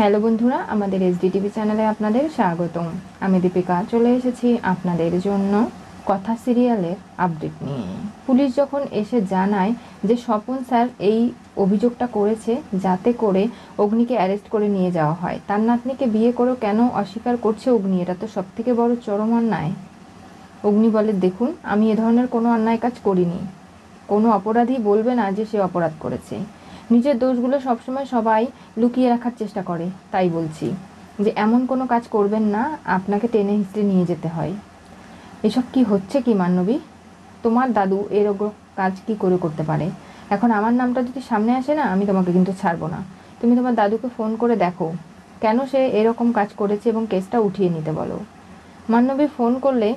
Hello বন্ধুরা, আমাদের SD TV চ্যানেলে আপনাদের স্বাগতম। আমি দীপিকা, চলে এসেছি আপনাদের জন্য কথা সিরিয়ালের আপডেট নিয়ে। পুলিশ যখন এসে জানায় যে স্বপন স্যার এই অভিযোগটা করেছে, যাতে করে অগ্নিকে অ্যারেস্ট করে নিয়ে যাওয়া হয়, তার নাতনিকে বিয়ে করেও কেন অস্বীকার করছে অগ্নি? এটা তো সব থেকে বড় চরম অন্যায়। অগ্নি বলে, দেখুন, আমি এ ধরনের কোনো অন্যায় কাজ করিনি। কোনো অপরাধী বলবে না যে সে অপরাধ করেছে। নিজের দোষগুলো সবসময় সবাই লুকিয়ে রাখার চেষ্টা করে, তাই বলছি। যে এমন কোনো কাজ করবেন না, আপনাকে টেনে হিস্ট্রি নিয়ে যেতে হয়। এসব কি হচ্ছে কি, মান্নবী? তোমার দাদু এরকম কাজ কি করে করতে পারে? এখন আমার নামটা যদি সামনে আসে না, আমি তোমাকে কিন্তু ছাড়বো না। তুমি তোমার দাদুকে ফোন করে দেখো। কেন সে এরকম কাজ করেছে এবং কেসটা উঠিয়ে নিতে বলো। মান্নবী ফোন করলে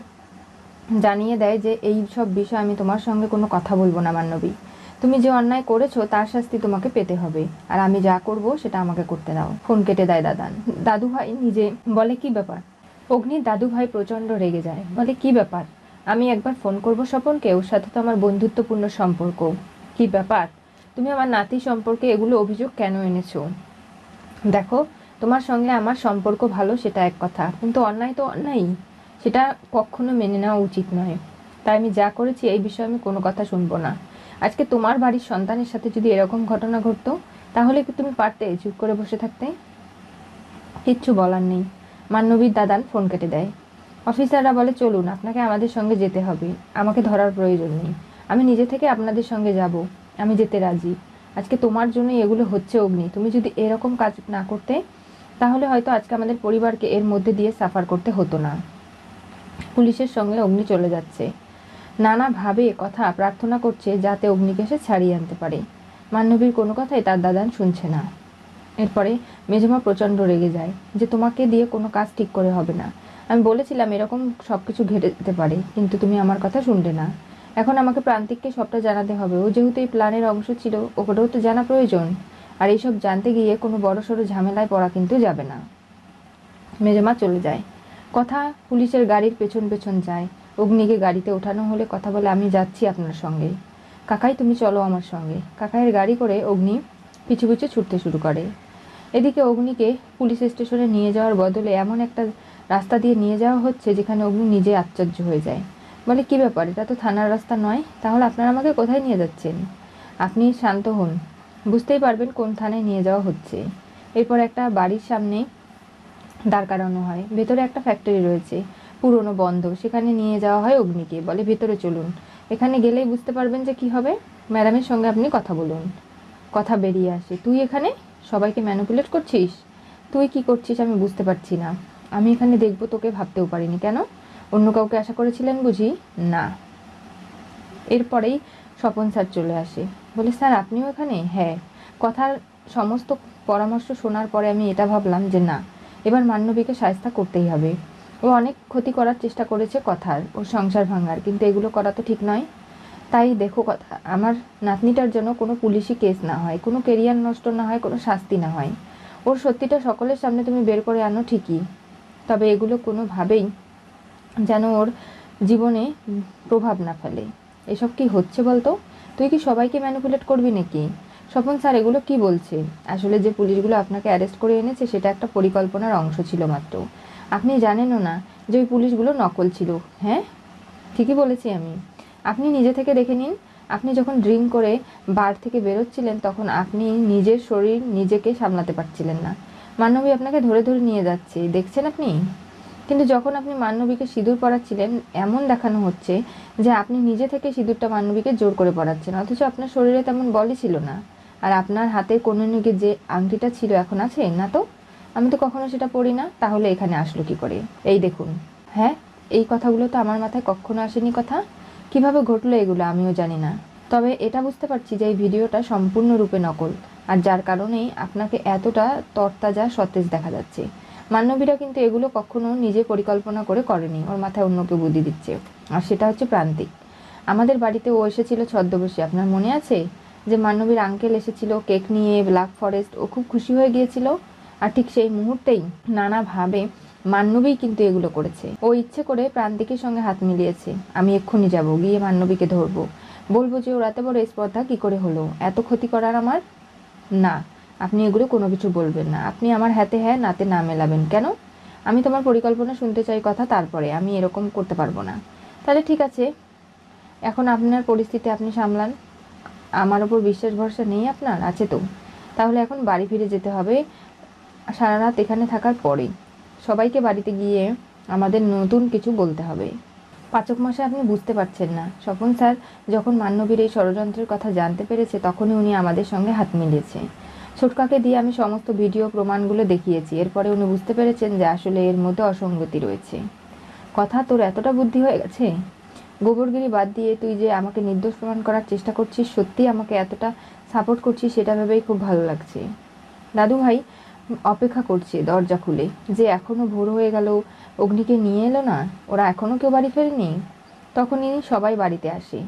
জানিয়ে দেয় যে এই সব বিষয়ে আমি তোমার সঙ্গে কোনো কথা বলব না, মান্নবী। তুমি যে অন্যায় করেছ, তার শাস্তি তোমাকে পেতে হবে। আর আমি যা করব, সেটা আমাকে করতে দাও। ফোন কেটে দেয় দাদান। দাদু ভাই নিজে বলে, কি ব্যাপার? অগ্নির দাদু ভাই প্রচণ্ড রেগে যায়। বলে, কি ব্যাপার? আমি একবার ফোন করব স্বপনকে? ওর সাথে তো আমার বন্ধুত্বপূর্ণ সম্পর্ক। কি ব্যাপার? তুমি আমার নাতি সম্পর্কে এগুলো অভিযোগ কেন এনেছো? দেখো, তোমার সঙ্গে আমার সম্পর্ক ভালো, সেটা এক কথা। কিন্তু অন্যায় তো অন্যায়ই। সেটা কখনো মেনে নেওয়া উচিত নয়। তাই আমি যা করেছি, এই বিষয়ে আমি কোনো কথা শুনব না। আজকে তোমার বাড়ির সন্তানের সাথে যদি এরকম ঘটনা ঘটতো, তাহলে কি তুমি পারতে চুপ করে বসে থাকতে? কিচ্ছু বলার নেই। মান্নবীর দাদান ফোন কেটে দেয়। অফিসাররা বলে, চলুন, আপনাকে আমাদের সঙ্গে যেতে হবে। আমাকে ধরার প্রয়োজন নেই। আমি নিজে থেকে আপনাদের সঙ্গে যাব। আমি যেতে রাজি। আজকে তোমার জন্যই এগুলো হচ্ছে অগ্নি। তুমি যদি এরকম কাজ না করতে, তাহলে হয়তো আজকে আমাদের পরিবারকে এর মধ্যে দিয়ে সাফার করতে হতো না। পুলিশের সঙ্গে অগ্নি চলে যাচ্ছে। নানাভাবে কথা প্রার্থনা করছে যাতে অগ্নিকে সে ছাড়িয়ে আনতে পারে। মান্নবীর কোনো কথাই তার দাদান শুনছে না। এরপরে মেজমা প্রচণ্ড রেগে যায় যে, তোমাকে দিয়ে কোনো কাজ ঠিক করে হবে না। আমি বলেছিলাম এরকম সব কিছু ঘেটে যেতে পারে, কিন্তু তুমি আমার কথা শুনলে না। এখন আমাকে প্রান্তিককে সবটা জানাতে হবে। ও যেহেতু এই প্ল্যানের অংশ ছিল ওকেও তো জানা প্রয়োজন। আর এইসব জানতে গিয়ে কোনো বড় সড়ো ঝামেলায় পড়া কিন্তু যাবে না। মেজমা চলে যায়। কথা পুলিশের গাড়ির পেছন পেছন যায়। অগ্নিকে গাড়িতে ওঠানো হলে কথা বলে, আমি যাচ্ছি আপনার সঙ্গে। কাকাই, তুমি চলো আমার সঙ্গে। কাকাইয়ের গাড়ি করে অগ্নি পিছু পিছু ছুটতে শুরু করে। এদিকে অগ্নিকে পুলিশ স্টেশনে নিয়ে যাওয়ার বদলে এমন একটা রাস্তা দিয়ে নিয়ে যাওয়া হচ্ছে যেখানে অগ্নি নিজে আশ্চর্য হয়ে যায়। বলে, কি ব্যাপার? এটা তো থানার রাস্তা নয়। তাহলে আপনারা আমাকে কোথায় নিয়ে যাচ্ছেন? আপনি শান্ত হন। বুঝতেই পারবেন কোন থানায় নিয়ে যাওয়া হচ্ছে। এরপর একটা বাড়ির সামনে দাঁড় করানো হয়। ভেতরে একটা ফ্যাক্টরি রয়েছে। পুরনো বন্ধ সেখানে নিয়ে যাওয়া হয় অগ্নিকে। বলে, ভেতরে চলুন। এখানে গেলেই বুঝতে পারবেন যে কি হবে। ম্যাডামের সঙ্গে আপনি কথা বলুন। কথা বেরিয়ে আসে, তুই এখানে? সবাইকে ম্যানুপুলেট করছিস? তুই কি করছিস? আমি বুঝতে পারছি না। আমি এখানে দেখব, তোকে ভাবতেও পারিনি। কেন? অন্য কাউকে আশা করেছিলেন বুঝি? না। এরপরেই স্বপন স্যার চলে আসে। বলে, স্যার, আপনিও এখানে? হ্যাঁ। কথার সমস্ত পরামর্শ শোনার পরে আমি এটা ভাবলাম যে, না, এবার মান্যবীকে সায়স্তা করতেই হবে। ও অনেক ক্ষতি করার চেষ্টা করেছে কথার ওর সংসার ভাঙার, কিন্তু এগুলো করা তো ঠিক নয়। তাই দেখো কথা, আমার নাতনিটার জন্য কোনো পুলিশি কেস না হয়, কোনো কেরিয়ার নষ্ট না হয়, কোনো শাস্তি না হয়। ওর সত্যিটা সকলের সামনে তুমি বের করে আনো ঠিকই। তবে এগুলো কোনোভাবেই যেন ওর জীবনে প্রভাব না ফেলে। এসব কি হচ্ছে বলতো? তুই কি সবাইকে ম্যানিপুলেট করবি নাকি? স্বপন স্যার, এগুলো কি বলছে? আসলে যে পুলিশগুলো আপনাকে অ্যারেস্ট করে এনেছে, সেটা একটা পরিকল্পনার অংশ ছিল মাত্র। আপনি জানেনও না যে ওই পুলিশগুলো নকল ছিল হ্যাঁ? ঠিকই বলেছি আমি। আপনি নিজে থেকে দেখে নিন, আপনি যখন ড্রিঙ্ক করে বার থেকে বেরোচ্ছিলেন তখন আপনি নিজের শরীর নিজেকে সামলাতে পারছিলেন না। মান্নবী আপনাকে ধরে ধরে নিয়ে যাচ্ছে, দেখছেন আপনি? কিন্তু যখন আপনি মান্নবীকে সিঁদুর পরাচ্ছিলেন, এমন দেখানো হচ্ছে যে আপনি নিজে থেকে সিঁদুরটা মান্নবীকে জোর করে পরাচ্ছেন, অথচ আপনার শরীরে তেমন বলই ছিল না। আর আপনার হাতে কোনো নিগে যে আংটিটা ছিল, এখন আছে, না তো? আমি তো কখনো সেটা পড়ি না, তাহলে এখানে আসলো কি করে? এই দেখুন। হ্যাঁ এই কথাগুলো তো আমার মাথায় কখনো আসেনি কথা। কীভাবে ঘটলো এগুলো আমিও জানি না। তবে এটা বুঝতে পারছি যে এই ভিডিওটা সম্পূর্ণরূপে নকল। আর যার কারণেই আপনাকে এতটা তরতাজা সতেজ দেখা যাচ্ছে। মান্নবীরা কিন্তু এগুলো কখনো নিজে পরিকল্পনা করে করেনি, ওর মাথায় অন্যকে বুদ্ধি দিচ্ছে। আর সেটা হচ্ছে প্রান্তিক। আমাদের বাড়িতে ও এসেছিল ছদ্মবেশী, আপনার মনে আছে? যে মান্নবীর আঙ্কেল এসেছিল কেক নিয়ে ব্ল্যাক ফরেস্ট ও খুব খুশি হয়ে গিয়েছিল। আর ঠিক সেই মুহূর্তেই নানাভাবে মান্নবী কিন্তু এগুলো করেছে। ও ইচ্ছে করে প্রান্তিকের সঙ্গে হাত মিলিয়েছে। আমি এক্ষুনি যাব, গিয়ে মান্নবীকে ধরবো। বলব যে ওর এত বড় স্পর্ধা কি করে হলো? এত ক্ষতি করার আমার? না, আপনি এগুলো কোনো কিছু বলবেন না। আপনি আমার হাতে হ্যাঁ নাতে না মেলাবেন। কেন? আমি তোমার পরিকল্পনা শুনতে চাই কথা তারপরে। আমি এরকম করতে পারব না। তাহলে ঠিক আছে। এখন আপনার পরিস্থিতি আপনি সামলান। আমার ওপর বিশ্বাস ভরসা নেই আপনার? আছে তো। তাহলে এখন বাড়ি ফিরে যেতে হবে। সারা রাত এখানে থাকার পরে সবাইকে বাড়িতে গিয়ে আমাদের নতুন কিছু বলতে হবে। পাচক মাসে আপনি বুঝতে পারছেন না। স্বপন স্যার যখন মান্যবীর এই ষড়যন্ত্রের কথা জানতে পেরেছে, তখনই উনি আমাদের সঙ্গে হাত মিলিয়েছে। ছোটকাকে দিয়ে আমি সমস্ত ভিডিও প্রমাণগুলো দেখিয়েছি। এরপরে উনি বুঝতে পেরেছেন যে আসলে এর মধ্যে অসঙ্গতি রয়েছে। কথা তোর এতটা বুদ্ধি হয়ে গেছে? গোবরগিরি বাদ দিয়ে তুই যে আমাকে নির্দোষ প্রমাণ করার চেষ্টা করছিস সত্যি আমাকে এতটা সাপোর্ট করছিস, সেটা ভেবেই খুব ভালো লাগছে। দাদু ভাই অপেক্ষা করছে দরজা খুলে। যে এখনও ভোর হয়ে গেল, অগ্নিকে নিয়ে এলো না? ওরা এখনও কেউ বাড়ি ফেরেনি? তখনই সবাই বাড়িতে আসে।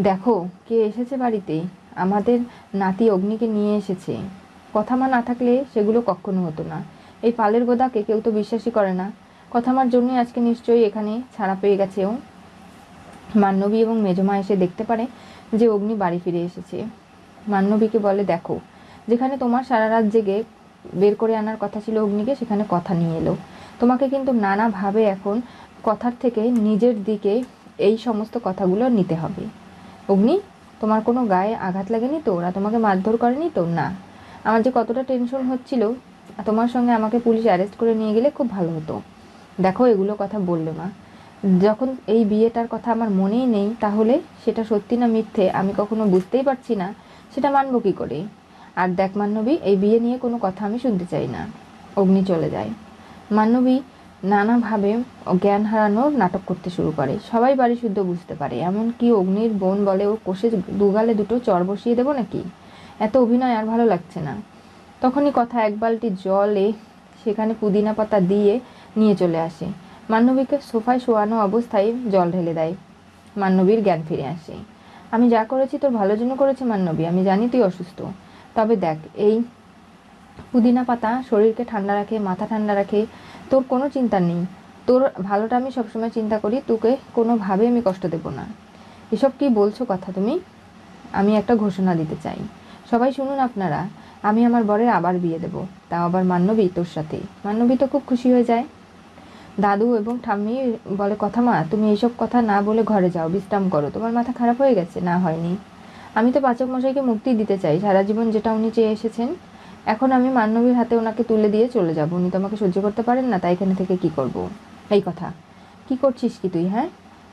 দেখো, কে এসেছে বাড়িতে? আমাদের নাতি অগ্নিকে নিয়ে এসেছে। কথা মা না থাকলে সেগুলো কখনো হতো না। এই পালের গোদাকে কেউ তো বিশ্বাসই করে না। কথা মার জন্যই আজকে নিশ্চয়ই এখানে ছাড়া পেয়ে গেছে ও। মান্নবী এবং মেজমা এসে দেখতে পারে যে অগ্নি বাড়ি ফিরে এসেছে। মান্নবীকে বলে, দেখো, যেখানে তোমার সারা রাত জেগে বের করে আনার কথা ছিল অগ্নিকে, সেখানে কথা নিয়ে এলো। তোমাকে কিন্তু নানাভাবে এখন কথার থেকে নিজের দিকে এই সমস্ত কথাগুলো নিতে হবে। অগ্নি, তোমার কোনো গায়ে আঘাত লাগেনি তো? ওরা তোমাকে মারধর করেনি তো? না। আমার যে কতটা টেনশন হচ্ছিল, তোমার সঙ্গে আমাকে পুলিশ অ্যারেস্ট করে নিয়ে গেলে খুব ভালো হতো। দেখো, এগুলো কথা বললে মা। যখন এই বিয়েটার কথা আমার মনেই নেই, তাহলে সেটা সত্যি না মিথ্যে আমি কখনো বুঝতেই পারছি না। সেটা মানবো কী করে? আর দেখ মান্নবী, এই বিয়ে নিয়ে কোনো কথা আমি শুনতে চাই না। অগ্নি চলে যায়। মান্নবী নানাভাবে জ্ঞান হারানোর নাটক করতে শুরু করে। সবাই বাড়ি শুদ্ধ বুঝতে পারে। এমনকি অগ্নির বোন বলে ও কোষে দুগালে দুটো চর বসিয়ে দেবো নাকি? এত অভিনয় আর ভালো লাগছে না। তখনই কথা এক বালতি জলে সেখানে পুদিনা পাতা দিয়ে নিয়ে চলে আসে। মান্নবীকে সোফায় শোয়ানো অবস্থায় জল ঢেলে দেয়। মান্নবীর জ্ঞান ফিরে আসে। আমি যা করেছি তোর ভালোর জন্য করেছি মান্নবী। আমি জানি তুই অসুস্থ। তবে দেখ, এই পুদিনা পাতা শরীরকে ঠান্ডা রাখে, মাথা ঠান্ডা রাখে, তোর কোনো চিন্তা নেই। তোর ভালোটা আমি সবসময় চিন্তা করি, তোকে কোনোভাবে আমি কষ্ট দেব না। এসব কি বলছো কথা তুমি? আমি একটা ঘোষণা দিতে চাই। সবাই শুনুন আপনারা, আমি আমার বরের আবার বিয়ে দেব, তাও আবার মান্নবী তোর সাথে। মান্নবী তো খুব খুশি হয়ে যায়। দাদু এবং ঠাম্মি বলে, কথা মা, তুমি এইসব কথা না বলে ঘরে যাও, বিশ্রাম করো। তোমার মাথা খারাপ হয়ে গেছে, না হয়নি। আমি তো পাচক মশাইকে মুক্তি দিতে চাই। সারা জীবন যেটা উনি চেয়ে এসেছেন, এখন আমি মান্নবীর হাতে ওনাকে তুলে দিয়ে চলে যাব। উনি তো আমাকে সহ্য করতে পারেন না, তাই এখানে থেকে কি করব? এই কথা। কি করছিস কি তুই হ্যাঁ?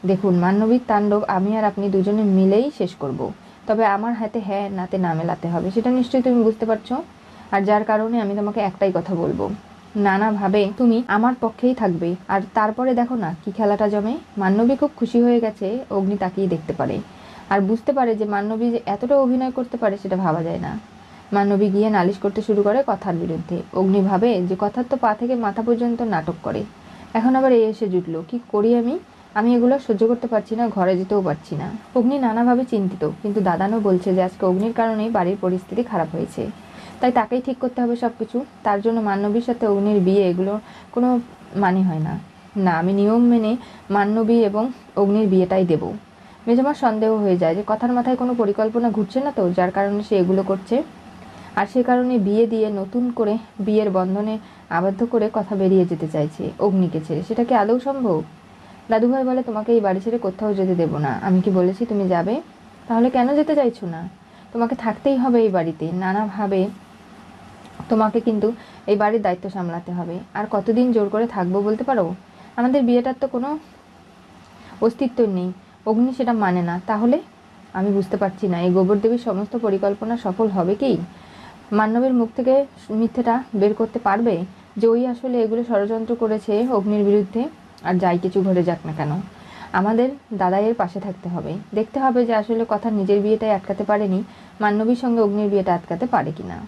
দেখুন, মান্নবীর তাণ্ডব আমি আর আপনি দুজনে মিলেই শেষ করব। তবে আমার হাতে হ্যাঁ নাতে না মেলাতে হবে। সেটা নিশ্চয়ই তুমি বুঝতে পারছ। আর যার কারণে আমি তোমাকে একটাই কথা বলব। নানাভাবে তুমি আমার পক্ষেই থাকবে। আর তারপরে দেখো না, কি খেলাটা জমে। মান্নবী খুব খুশি হয়ে গেছে, অগ্নি তাকিয়ে দেখতে পারে। আর বুঝতে পারে যে মান্নবী যে এতটা অভিনয় করতে পারে সেটা ভাবা যায় না। মান্নবী গিয়ে নালিশ করতে শুরু করে কথার বিরুদ্ধে। অগ্নি ভাবে যে কথার তো পা থেকে মাথা পর্যন্ত নাটক করে। এখন আবার এই এসে জুটলো, কি করি আমি? আমি এগুলো সহ্য করতে পারছি না, ঘরে যেতেও পারছি না। অগ্নি নানাভাবে চিন্তিত, কিন্তু দাদানও বলছে যে আজকে অগ্নির কারণেই বাড়ির পরিস্থিতি খারাপ হয়েছে। তাই তাকেই ঠিক করতে হবে সব কিছু তার জন্য মান্নবীর সাথে অগ্নির বিয়ে এগুলো কোনো মানে হয় না। না, আমি নিয়ম মেনে মান্নবী এবং অগ্নির বিয়েটাই দেব। মেজামার সন্দেহ হয়ে যায় যে কথার মাথায় কোনো পরিকল্পনা ঘুরছে না তো, যার কারণে সে এগুলো করছে। আর সে কারণে বিয়ে দিয়ে নতুন করে বিয়ের বন্ধনে আবদ্ধ করে কথা বেরিয়ে যেতে চাইছে, অগ্নিকে ছেড়ে। সেটা কি আদৌ সম্ভব? দাদুভাই বলে, তোমাকে এই বাড়ি ছেড়ে কোথাও যেতে দেবো না। আমি কি বলেছি তুমি যাবে? তাহলে কেন যেতে চাইছো না? তোমাকে থাকতেই হবে এই বাড়িতে। নানাভাবে তোমাকে কিন্তু এই বাড়ির দায়িত্ব সামলাতে হবে। আর কতদিন জোর করে থাকব বলতে পারো? আমাদের বিয়েটার তো কোনো অস্তিত্ব নেই। অগ্নি সেটা মানে না। তাহলে আমি বুঝতে পারছি না। এই গোবর দেবীর সমস্ত পরিকল্পনা সফল হবে কি? মান্নবের মুখ থেকে মিথ্যেটা বের করতে পারবে? যে ওই আসলে এগুলো ষড়যন্ত্র করেছে অগ্নির বিরুদ্ধে, আর যাই কিছু ঘটে যাক না কেন। আমাদের দাদাইয়ের পাশে থাকতে হবে। দেখতে হবে যে আসলে কথা নিজের বিয়েটাই আটকাতে পারেনি, মান্নবীর সঙ্গে অগ্নির বিয়েটা আটকাতে পারে কিনা।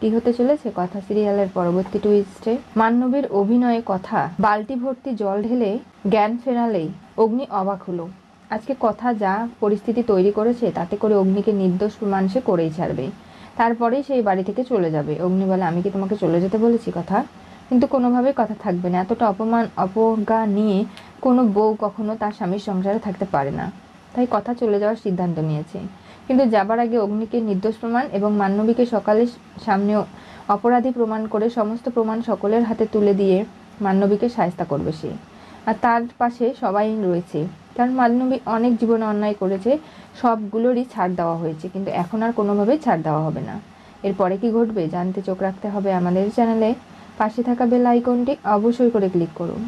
কি হতে চলেছে কথা সিরিয়ালের পরবর্তী টুইস্টে? মান্নবীর অভিনয়ে কথা বালতি ভর্তি জল ঢেলে জ্ঞান ফেরালেই অগ্নি অবাক হলো। আজকে কথা যা পরিস্থিতি তৈরি করেছে, তাতে করে অগ্নিকে নির্দোষ প্রমাণ সে করেই ছাড়বে। তারপরেই সেই বাড়ি থেকে চলে যাবে। অগ্নি বলে আমি কি তোমাকে চলে যেতে বলেছি কথা? কিন্তু কোনোভাবেই কথা থাকবে না। এতটা অপমান অপজ্ঞা নিয়ে কোনো বউ কখনো তার স্বামীর সংসারে থাকতে পারে না। তাই কথা চলে যাওয়ার সিদ্ধান্ত নিয়েছে। কিন্তু যাবার আগে অগ্নিকে নির্দোষ প্রমাণ এবং মান্নবীকে সকালে সামনেও অপরাধী প্রমাণ করে সমস্ত প্রমাণ সকলের হাতে তুলে দিয়ে মান্নবীকে সায়স্তা করবে সে। আর তার পাশে সবাই রয়েছে। কারণ মালনবী অনেক জীবনে অন্যায় করেছে, সবগুলোরই ছাড় দেওয়া হয়েছে, কিন্তু এখন আর কোনোভাবেই ছাড় দেওয়া হবে না। এরপরে কি ঘটবে জানতে চোখ রাখতে হবে আমাদের চ্যানেলে। পাশে থাকা বেল আইকনটি অবশ্যই করে ক্লিক করুন।